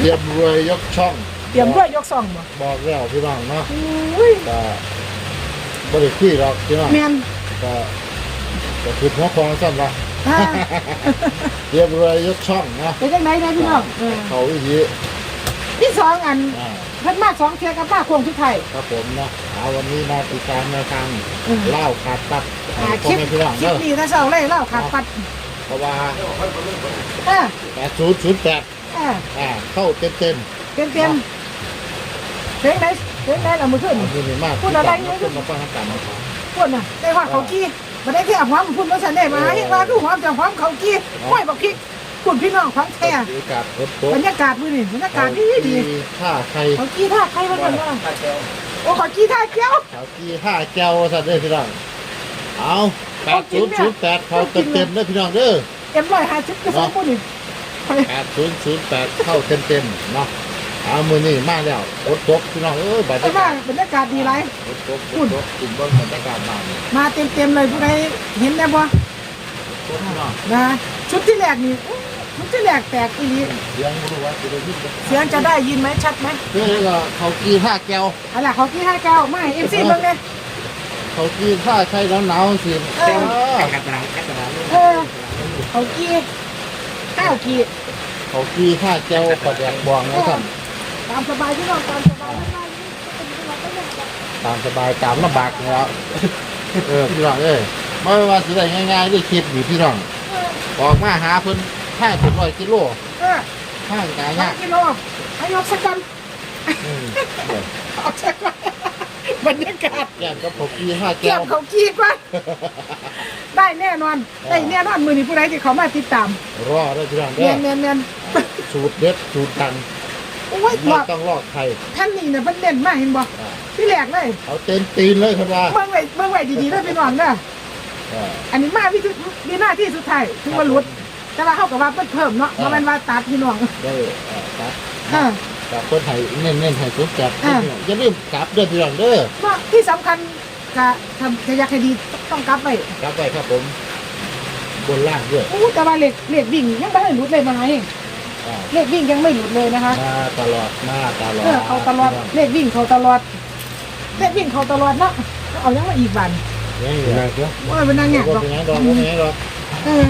เตรียมรวยยกช่องเตรียมด้วยยกซองบ่บอกแล้วพี่น้องเนาะอุ้ยก็บริขี้หรอกพี่น้องแม่นก็ก็คือหัวคองสั้นละอ่าเตรียมรวยยกช่องเนาะเป็นจังไดนะพี่น้องเออเขาวิธีที่สองอันอ่าเพิ่นมาสองเที่ยกับมาโคงที่ไทย ครับผมเนาะเอาวันนี้มาติดตามแนวทางอืม เล่าขาดตัดอ่าพ่คลิอปแม่พี่น้องคลิปเนาะนี้ถ้าเช้าเลยเล่าขาดปัดเพราะว่าอ่าแปดศูนย์ศูนย์แปด อ่าอ่าเข้าเต็มเต็มเต็มเต็มเสียงไหนเสียงไหนล่ะมือขึ้นๆเอาเงินมากพูดอะไรเนี่ยขึ้นมาฟังทางการนะครับพูดน่ะได้ว่าเขากี้มาได้ที่อาบน้ำพูดมาสันได้มาให้ว่าดูหอมจากหอมเขากี้ห้อยบักพริกพูดพี่น้องของแท้บรรยากาศรถโต๊ะบรรยากาศมื้อนี่บรรยากาศดีดีท่าใครเขากี้ท่าใครมากันว่าโอ้เขากี้ท่าเกี้ยวขาวกี้ห้าแก้วสัตว์เด้อพี่น้องเอาแปดศูนย์ศูนย์แปดเขาเต็มเต็มๆเด้อพี่น้องเด้อเอ็มร้อยห้าสิบกระสอบพูดนี่ แปดศูนย์ศูนย์แปดเข้าเต็มเต็มๆเนาะเอามือนี่มาแล้วรถโต๊ะพี่น้องเอ้ยบรรแต่ยาว่ากาศบรรยากาศดีไร รถโต๊ะรถโต๊ะกลุ่มเบิ้งบรรยากาศมาเนี่ยมาเต็มเต็มๆเลยผู้ใดเห็นได้บ่รถโต๊ะพี่น้องนะชุดที่แรกนี่ชุดที่แรกแตกอีหลีเสียงไม่รู้ว่าจะได้ยินไหมเสียงจะได้ยินไหมชัดไหมเพื่อนก็เขากี้ห้าแก้วอะไรเขากี้ห้าเก้าไม่เอ็มซีเบิ่งเลยเขากี้ผ้าใช้แล้วหนาวสิเออกระดาษกระดาษเออเขากี้ ข้าวกี้เขากี้ผ้าแก้วกระแดกบองนะครับ ตามสบายที่เราตามสบายไม่ได้ไม่เป็นไรไม่เป็นไรตามสบายตามลำบากแล้วเออพี่น้องเอ้ยไม่ว่าสิได้ง่ายๆได้คลิปอยู่พี่น้องเออออกมาหาเพิ่นห้าเป็นร้อยกิโลเออห้างกายห้ายากกิโลให้ยกสักกันอืม ออกสักกัน บรรยากาศแก้มกับเขากี้ห้าเกี่แก้ยววเขากี้กว่าได้แน่นอนได้แน่นอนมือนี้ผู้ใดที่เขามาติดตามรอได้พี่น้องเนีเด้ยอนเนียนเนียนสูตรเด็ดสูตรดังโอ้ยไม่บอกต้องลอกใครท่านนี่เนี่ยมันเด่นมากเห็นบ่อ่าที่แรกเลยเอาเต็มตีนเลยครับว่าเบิ่งไว้เบิ่งไว้ดีๆเลยพี่น้องเด้ออ่าอันนี้มาวิธีมีหน้าที่สุดท้ายคือว่าหลุดแต่ว่าเขากับว่าเพิ่นเพิ่มเนาะเพราะมันว่าตัดพี่น้องได้อ่าครับอ่า กับเพิ่นให้เน้นเน้นๆให้สูตรจัดอ่า อย่าลืมกลับเด้อพี่น้องเด้อเนาะที่สำคัญกะทำจะอยากให้ดีต้องกลับไปกลับไปครับผม บนล่างด้วยอู้แต่ว่าเหล็กเหล็กวิ่งยังไม่ได้หลุดเลยมาไงอ่าเหล็กวิ่งยังไม่หลุดเลยนะคะ มาตลอดมาตลอดเออเขาตลอดเหล็กวิ่งเขาตลอดเหล็กวิ่งเขาตลอดเนาะเอายังมาอีกบันนี่เหรอครับว่าเป็นนางเนี่ยบ่ดอกเป็นหยังดอกบ่เป็นหยังดอกเออ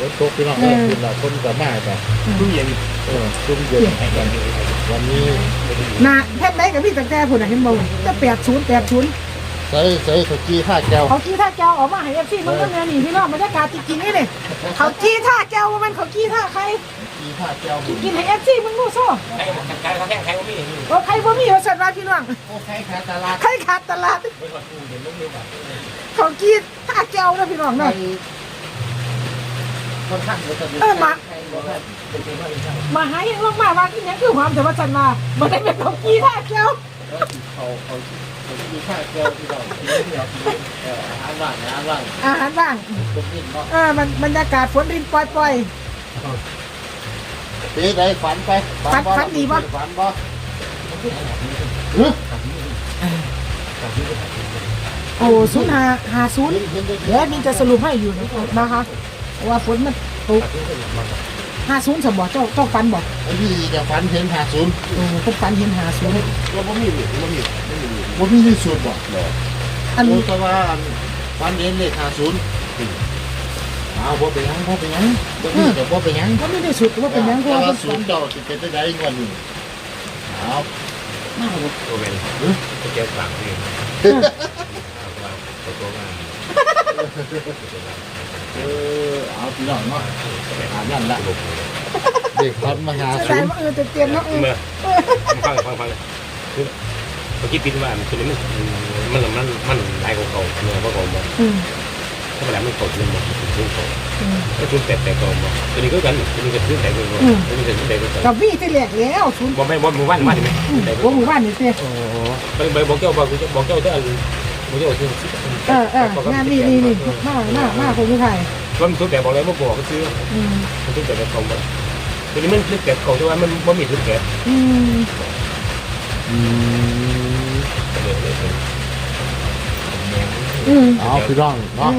รถตกพี่น้องเอ้ยคุณละคนกับมาจ้ะตู้เย็น เออซุ่มเย็นกันวันนี้นาแทบไหนกับพี่ตั้งแต่ผุนน่ะเห็นบ่จะแปดศูนย์แปดศูนย์ใส่ใส่ขกี้ข้าแก้วเขากี้ท่าแก้วออกมาให้เอฟซีมันก็แม่นี่พี่น้องบรรยากาศจริงๆนี่เลยเขากี้ท่าแก้วว่ามันเขากี้ท่าใครกี้ข้าแก้วกินให้เอฟซีมึงรู้ซ่ใครใครเขาแข่งใครก็มีนี่ว่าใครบ่มีว่าสัตว์ว่าพี่น้องโอ้ใครขาตลาดใครขาดตลาดไม่ว่าตู้เย็นลูกเดียวกันเขากี้ท่าแก้วนะพี่น้องใครเนาะ คนข้างเลยจะเออมา ใครบ่ได้มาหายังลงมาว่าที่นี่คือความแต่ว่าสันมาบ่ได้เป็นเขากี้ท่าแก้วเขาเขาเขากี้ข้าแก้วที่เราที่เราเอออาหารว่างอาหารว่างอาหารว่างตรงนี้เนาะเออมันบรรยากาศฝนรินปล่อยปีไหนฝันไปฝันฝันดีบ่ ฝันบ่เออๆโอ้ศูนย์หาหาศูนย์เห็นเห็นเดี๋ยวมีจะสรุปให้อยู่นะคะ ว่าฝนมันตกห้าศูนย์สมบ่เจ้าเจ้าฟันบอกไอ้พี่จะฝันเห็นหาศูนย์เออเพิ่นฟันเห็นหาศูนย์เราไม่มีไม่มีไม่มีว่ามีที่สุดบ่อันรู้แต่ว่าฝันเห็นเลขหาศูนย์อ้าวบ่เป็นหยังบ่เป็นหยังบ่มีแต่บ่เป็นหยังก็ไม่ได้สุดว่าเป็นหยังเพราะแต่ว่าว่าเพิ่นศูฟันนย์เจ้าสิเป็นได้งวดนี้เอาตัวเป็นตัวเจ้าปากเองตัวตัวมา เออเอาพี่น้องเนาะอ่านนั่นละเด็กพันมาหาเสียศูดายนย์ว่าเออจะเตรียมเนาะเออ เมื่อฟังฟังฟังคือเมื่อกี้ปิดว่ามันตัวนี้มันมันมันมันลายของเขาเนื้อของเขาบอกอืมถ้าเวลามันกดมันบอกมันกดอืมก็ชุดแตกแตกกองบอกตัวนี้ก็กันตัวนี้ก็ชุดแตกกองบอกตัวนี้ก็ชุดแตกกองกับวี่ที่แหลกแล้วศูนย์บอกไม่บอกหมู่บ้านบ้านไหมอืมแตกกว่าองหมู่บ้านนี่เตี้ยโอ้ไปไปบอกเจ้าบอกบอกเจ้าเจ้า เจ้าที่เออเอองานนี่นี่นี่มากมากมากคนที่ไทยว่ามันชุดแตกบอกเลยว่าบอกก็ซื้ออืมมันชุดแตกกองบอกตัวนี้มันชุดแตกกองที่ว่ามันว่มีชุดแกอืมอืมเลยเลยเป็นอืมเอาพี่น้องเนาะ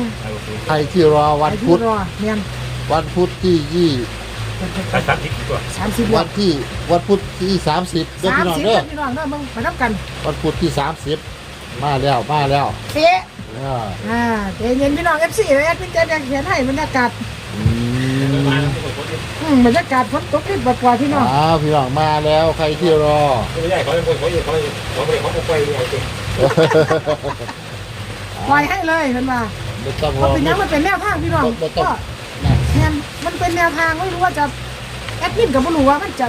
ใครที่รอวันพุธรอเมียวันพุธที่ยี่สามสิบกว่าสามสิบวันที่วันพุธที่สามสิบเด้อสามพี่น้องสิบเด้อพี่น้องเด้อมึงไปนับกัน วันพุธที่สามสิบ มาแล้วมาแล้วเป๊ะอ่าอ่าเดี๋ยวเย็นพี่น้องเอฟซีเลยแอดมินเจนเขียนให้บรรยากาศอืมามอืมบรรยากาศฝนตกนิดบัดกว่าพี่น้องอ้าวพี่น้องมาแล้วใครที่รอไม่ใช่เขาเป็นคนเขาอยู่เขาเขาไปเขาไปเนี่ยจริงปล่อยให้เลยเห็นป่ะไม่ต้องรมันอเป็นยังมันเป็นแนวทางพี่น้องไม่ต้องก็นะแทนมันเป็นแนวทางไม่รู้ว่าจะแอดมินกับบุรู้ว่ามันจะ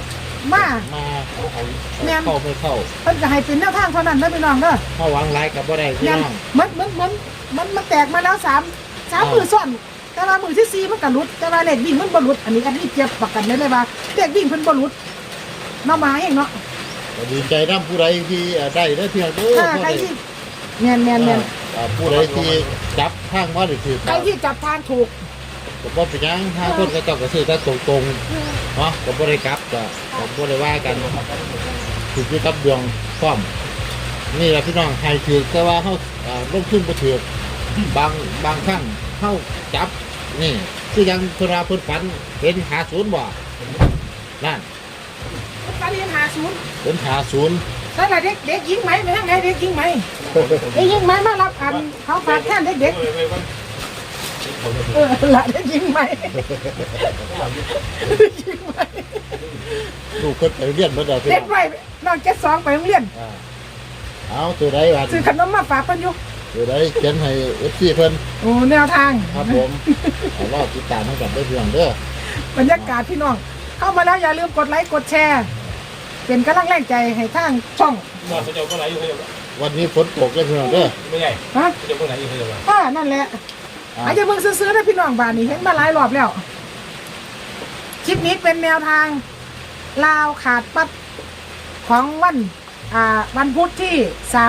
มามาแม่น เข้าไม่เข้าเพิ่นจะให้เป็นแนวทางเท่านั้นเด้อพี่น้องเด้อเข้าหวังไรกับบ่ได้พี่เนี่ยน้องมันมันมันมันมันแตกมาแล้วสามสามอ่ามือซ่อนแต่ว่ามือที่สี่มันกระลุด แต่ว่าเลขวิ่งมันบรุด อันนี้อันนี้เจ็บประกันได้เลยว่าเลขวิ่งเพิ่นบรุดเนาะมาเองเนาะก็ดีใจน้ำผู้ใดที่เอ่อได้เด้อพี่น้องเด้อถ้าใครที่แมนแมนแมนเอ่อผู้ใดที่จับทางว่าได้ถือใครที่จับทางถูก ก็บ่เป็นหยังถ้าคนก็เจ้าก็ซื้อแต่ตรงๆเนาะก็บ่ได้กลับก็ก็บ่ได้ว่ากันถืออยู่กับดวงพร้อมนี่แหละพี่น้องให้ถือแต่ว่าเฮาเอ่อลงทุนบ่ถือบางบางครั้งเฮาจับนี่คือยังเพิ่นว่าเพิ่นฝันเห็นหาศูนย์บ่นั่นการเรียนหาศูนย์เห็นหาศูนย์แล้วล่ะเด็กเด็กยิงไหมไปทางไหนเด็กยิงไหมเด็กยิงไหมมารับอันเขาฝากแทนเด็กเด็กๆ เออละเด็กยิงไหมเด็กยิงไหมลูกเพิ่นไปเรียนเบิดแล้วพี่เด็น้กองไว้น้องเจ็ดสองไปโรงเรียนอ่าเอาตัวใดบัดซื้อขนมมาฝากเพิ่นอยู่ตัวใดเขียนให้ FC เพิ่นโอ้แนวทางครับผมเอารอติดตามให้กันเด้อพี่น้องเด้อบรรยากาศพี่น้อง เข้ามาแล้วอย่าลืมกดไลค์กดแชร์ เป็นกำลังแรงใจให้ทางช่องมาเขาจะเอาคนไหนอยู่เขาจะวันนี้ฝนตกเด้อพี่น้องเด้อไม่ใช่ฮะเขาจะคนไหนอยู่เขาจะอ่านั่นแหละ อาจจะเบิ่งซื้อๆได้พี่น้องบ้านนี้เห็นมาหลายรอบแล้ว คลิปนี้เป็นแนวทาง ลาวขาดปัดของวันอ่าวันพุธที่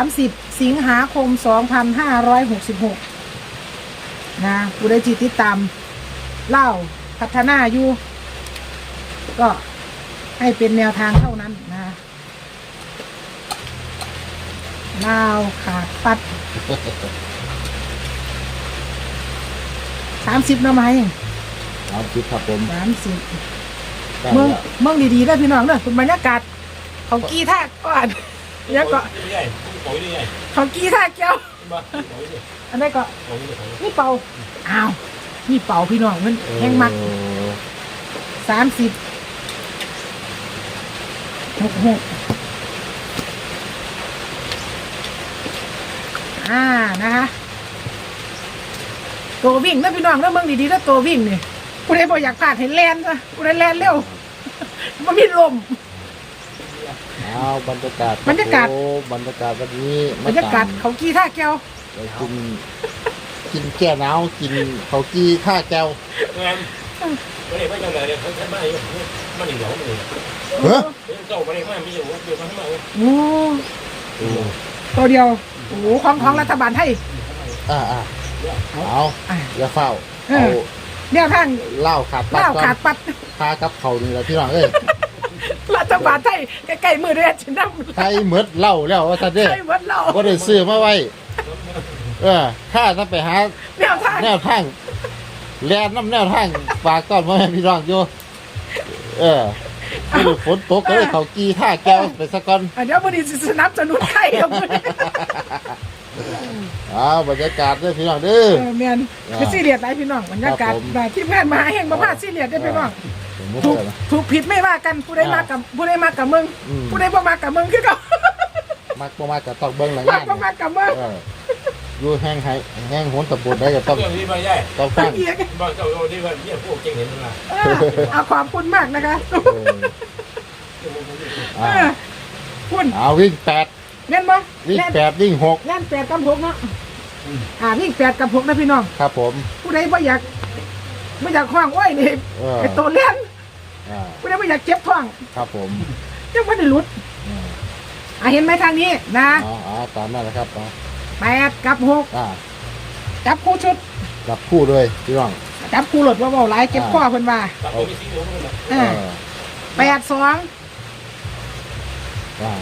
30 สิงหาคม 2566 นะผู้ใดที่ติดตามเล่าวพัฒนาอยู่ ก็ให้เป็นแนวทางเท่านั้นนะลาวขาดปัด สามสิบเนาะไหมเอาคิดครับผมสามสิบได้เมืองแล้วเมืองดีๆได้อพี่น้องเด้อคุณบรรยากาศเขากี้ท่าก่อนแล้วก็ไม่ใช่เขาไม่ใช่เขากี้ท่าเกี้ยวบ้าเขาไม่ใช่อันนี้ก็เขาไม่ใช่นี่เป่าอ้าวนี่เป่าพี่น้องมันแห้งมัก เออสามสิบหกหกอ่านะคะ ตัววิ่งนะพี่น้องแล้วเมืองดีๆแล้วตัววิ่งนี่ผู้ใดบอกอยากผ่านเห็นแลนซะผู้ใดแลนเร็วมันมีลม เอาบรรยากาศบรรยากาศ โอ้บรรยากาศวันนี้บรรยากาศเขากี้ท่าแก้วไปกิน กินแก้หนาวกินข้าวกี้ข้าแก้วงานไม่ได้ไม่จังเลยเขาใช้ไม่อยู่มันหนีหลงมันหนีเฮ้ยเจ้าไม่ได้ไม่ไม่อยู่เดี๋ยวเขาให้มาโอ้ตัวเดียวโอ้โหของของรัฐบาลไทยอ่าอ่า เอาอะอย่าเฝ้าเอเอาอแนวทางเหล้าขาดปัดเล่าก่อนขาดปัดพากับเขานี่แหละพี่น้องเอ้ยรัฐบาลไทยใกล้ๆมือด้วยชิน้ำไทยเหมือดเหล้าแล้วว่าท่านเด้ไทยวัดเราก็ได้ซื้อมาไว้ เออถ้าถ้าไปหาแนวทางแนวทางแลนน้ำแนวทางฝากต้อนพ่อแม่พี่น้องอยู่เออคือฝนตกก็เลยเขากีท่าแก้วไปสักก่อนอะเดี๋ยวบดีสิสนับสนุนไทยเอามื ออ้าวบรรยากาศด้วยพี่น้องเด้อ เออแมนคือซีเรียสไรพี่น้องบรรยากาศครับผม แบบที่แม่นมาแห่งมาพาดซีเรียสได้อพี่น้องผมไม่ถูกเชื่อนะ ถูกผิดไม่ว่ากันผู้ใดมากับผู้ใดมากับมึงอืม ผู้ใดบ่มากับมึงคือเขามักบ่มากกับต้องเบิ้งหลังมางานบ่มากับมึงเอออยู่แห้งไห้แห้งโหนตะบนได้ก็ต้องเรื่องนี้ไม่ใช่ต้องฟังเอียกบ้านเจ้าที่ว่าเนี่ยพวกเก่งเห็นมันละเออเอาขอบคุณมากนะคะเออเออ่าอคุณเอาวิ่งแปดเล่นบ่วิ่งเล่นแปดวิ่งหกเล่นแปดกับหกเนาะ อ่าวิ่งแปดกับหกนะพี่น้อง ครับผม ผู้ใดบ่อยากบ่อยากคว้างอ้อยนี่เออ ไอ้ตัวเล่นอ่าผู้ใดบ่อยากเจ็บท้องครับผมยังบ่ได้หลุดอืมอะเห็นไหมทางนี้นะเอ๋อาตามนั้นแหละครับเอาแปดกับหกอ่าจับคู่ชุด รับคู่เลยพี่น้อง จับคู่หลดว่าเบาหลายเก็บข้อเพิ่นว่าตัดตัวมีสีเหลืองมันละเออ่าอแปดสองอ่า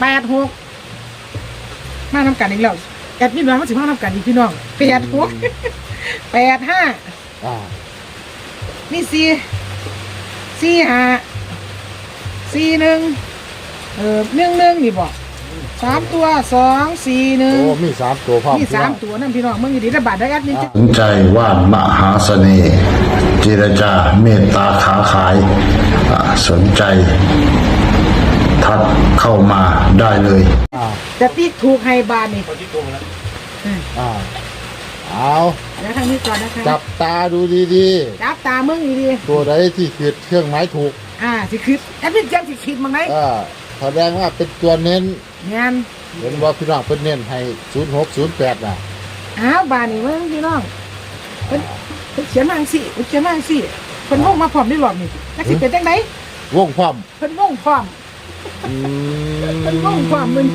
แปดหกมาทำกันอีกแล้ว แอดมินว่ามันสิมาทำกันอีกพี่น้องแปดหกแปดห้าอ่านี่สี่สี่ห้าสี่หนึ่งเออหนึ่งหนึ่งนี่บอกสามตัวสองสี่หนึ่งโอ้มีสามตัวพร้อมมีสามตัวนั่นพี่น้องมึงอยู่ดีระบาดได้แอดนี้สนใจว่านมหาเสน่ห์เจรจาเมตตาขาขายอ่าสนใจ ทักเข้ามาได้เลย อ่าจะตีถูกให้บานนี่คนที่ตัวมันแล้วอ่าเอาแล้วทางนี้ก่อนนะคะจับตาดูดีจับตามึงอยู่ดีๆ ตัวใดที่ขีดเครื่องหมายถูกอ่าสิคิดแอดมินเจมสิคิดมั้งไหมอ่าแสดงว่าเป็นตัวเน้นงานเห็นว่าพี่น้องเป็นเน้นให้ศูนย์หกศูนย์แปดน่ะอ้าวบานนี่มึงพี่น้องเพิ่นเพิ่นเขียนมาจังสิเพิ่นเขียนมาจังสิเพิ่นวงมาพร้อมนี่หลอดนี่จักสิเป็นจังไดวงความเพิ่นวงพร้อมอืม เป็นวงความมึน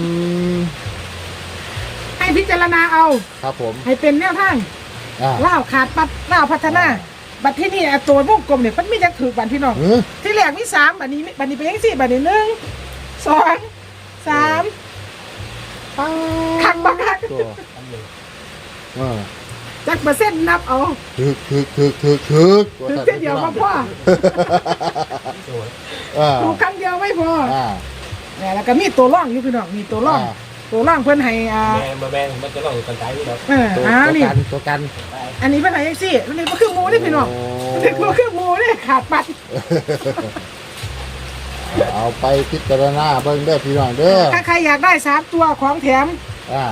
ให้พิจารณาเอา ครับผมให้เป็นแนวทางอ่า ล่าวขาดปัดล่าวพัฒนา บัดที่นี่อะตัววงกลมเนี่ยมันมีจักถือบันพี่น้อง เออ ที่แรกมีสามบัดนี้บัดนี้เป็นยังสี่บัดนี้หนึ่งสองสามคักบักคักตัวเออจักเปอร์เซ็นต์นับเอาถึกถึกถึกถึกถึกถึงเส้นเดียวก็พออ่าถูกครั้งเดียวไม่พออ่า เนี่ยแล้วก็มีตัวร่องอยู่พี่น้องมีตัวร่องอ่าตัวร่องเพิ่นให้อ่าแม่มาแบงมันจะต้องกันใจนี่ครับเออตัวอ่าตัวนี่ กันตัวกันอันนี้เพิ่นให้ยังสี่อันนี้ก็คือหมูนี่พี่น้องอันนี้ก็คือหมูนี่ขาดปัดเอาไปพิจารณาเบิ่งเด้อพี่น้องเด้อถ้าใครอยากได้สามตัวของแถมอ่า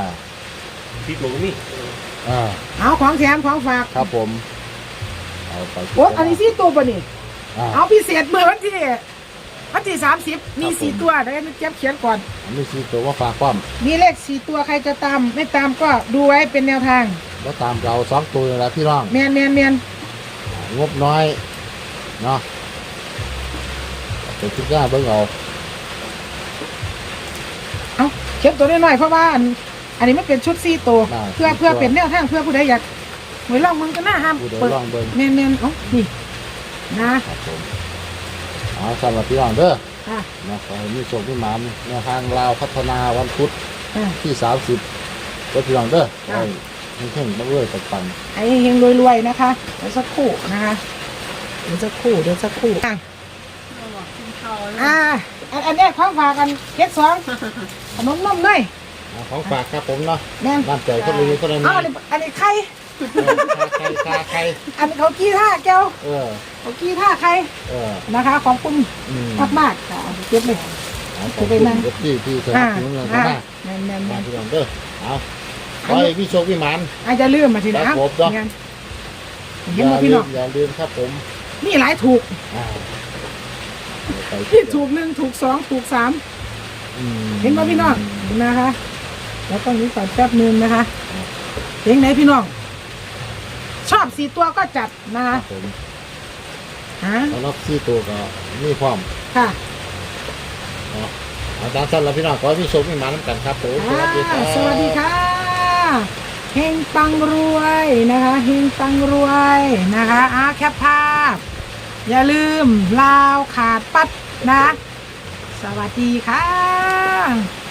พี่ตัวนี่อ่าเอาของแถมของฝากครับผมเอาไปพิจารณาโอ้อันนี้สี่ตัวป่ะนี่อ่าเอาพิเศษเมื่อวันที่ วันที่สามสิบมีสี่ตัวเดี๋ยวเจ็บเขียนก่อนมีสีตัวว่าฝากความมีเลขสี่ตัวใครจะตาม ไม่ตามก็ดูไว้เป็นแนวทาง แล้วตามเราสองตัวนี่แหละพี่น้อง แมนแมนแมนงบน้อยเนาะไปพิจารณาเบิ่งเอาเอาเขียนตัวน้อยๆเพราะว่าอันอันนี้มันเป็นชุดสี่ตัวาเพื่อเพื่อเป็นแนวทางเพื่อผู้ใดอยากหวยลองมึงก็น่าห้ามผู้ใดเปิดลองเบิ่ง แมนแมนเอ้านี่นะครับผม เอาสำหรับพี่น้องเด้ออะนะขอให้มีโชคมีหมานแนวทางลาวพัฒนาวันพุธอะ ที่สามสิบก็พี่น้องเด้ออะให้เพ่งๆมาเรื่อยๆปังไอ้เฮงรวยๆนะคะเดี๋ยวสักครู่นะคะเดี๋ยวสักครู่เดี๋ยวสักครู่อะอ่าอันอันเนี้ยของฝากกันเก็ดสองขนมนมเนยๆเอาของฝากครับผมเนาะแม่นน้ำใจคนอื่นคนอื่นอ้าวอันนี้อันนี้ ใครใครใครใครอันนี้เขากี้ท่าแก้วเออเขากี้ท่าใครเออนะคะ ขอบคุณอืมมากมากๆค่ะเอาไปเก็บเลย เอาขอบคุณที่ที่สนัอ่าบสนุนเราอ่ามาแมนแมนแมมานพี่น้องเด้อเอาขอให้มีโชคมีหมาน อาจจะลืมมาทีนะครับผมเนาะ งั้นอเห็นย่าบ่พี่ลืน้อมงอย่าลืมครับผมมีหลายถูกอ่าไปพี่ถูกหนึ่งถูกสองถูกสามอืมเห็นบ่พี่น้องนะคะ แล้วต้องนี้ก่อนแป๊บหนึงนะคะเพลงไหนพี่น้อง ชอบสี่ตัวก็จัดนะคคะรับผมฮะแล้วล็อกซี่ตัวก็มีความค่ะเอาตามสั้นแล้วพี่น้องขอให้มีโชคมีหมานน้ำกันครับผมสวัสดีครับ อ่าสวัสดีค่ะเฮงปังรวยนะคะเฮงปังรวยนะคะอาแคปภาพ อย่าลืมลาวขาดปัดนะ สวัสดีค่ะ